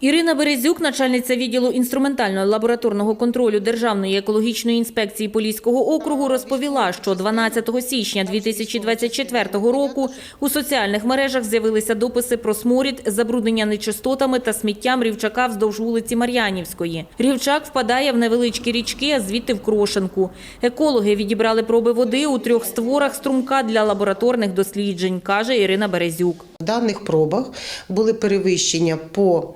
Ірина Березюк, начальниця відділу інструментального лабораторного контролю Державної екологічної інспекції Поліського округу, розповіла, що 12 січня 2024 року у соціальних мережах з'явилися дописи про сморід, забруднення нечистотами та сміттям рівчака вздовж вулиці Мар'янівської. Рівчак впадає в невеличкі річки, а звідти в Крошенку. Екологи відібрали проби води у трьох створах струмка для лабораторних досліджень, каже Ірина Березюк. В даних пробах були перевищення по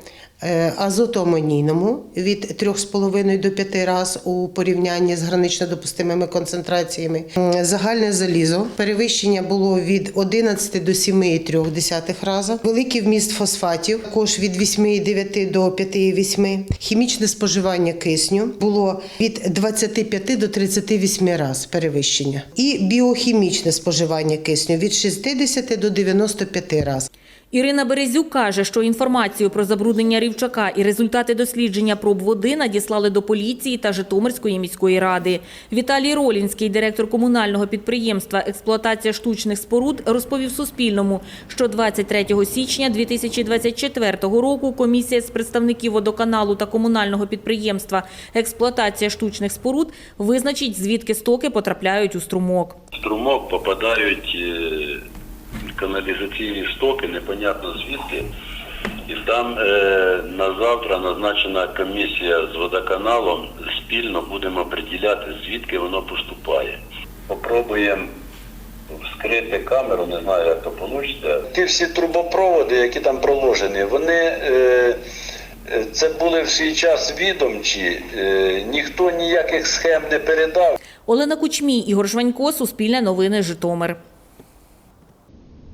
азотоамонійному від 3,5 до 5 разів у порівнянні з гранично допустимими концентраціями. Загальне залізо перевищення було від 11 до 7,3 рази. Великий вміст фосфатів також від 8,9 до 5,8. Хімічне споживання кисню було від 25 до 38 разів перевищення. І біохімічне споживання кисню від 60 до 95 разів. Ірина Березюк каже, що інформацію про забруднення рівчака і результати дослідження проб води надіслали до поліції та Житомирської міської ради. Віталій Ролінський, директор комунального підприємства «Експлуатація штучних споруд», розповів Суспільному, що 23 січня 2024 року комісія з представників водоканалу та комунального підприємства «Експлуатація штучних споруд» визначить, звідки стоки потрапляють у струмок. Струмок попадають е, каналізаційні стоки, непонятно звідки. І там е, на завтра назначена комісія з водоканалом. Спільно будемо приділяти, звідки воно поступає. Попробуємо вскрити камеру, не знаю, як то вийде. Ті всі трубопроводи, які там проложені, вони е, це були в свій час відомчі, е, ніхто ніяких схем не передав. Олена Кучмій, Ігор Жванько, Суспільне новини, Житомир.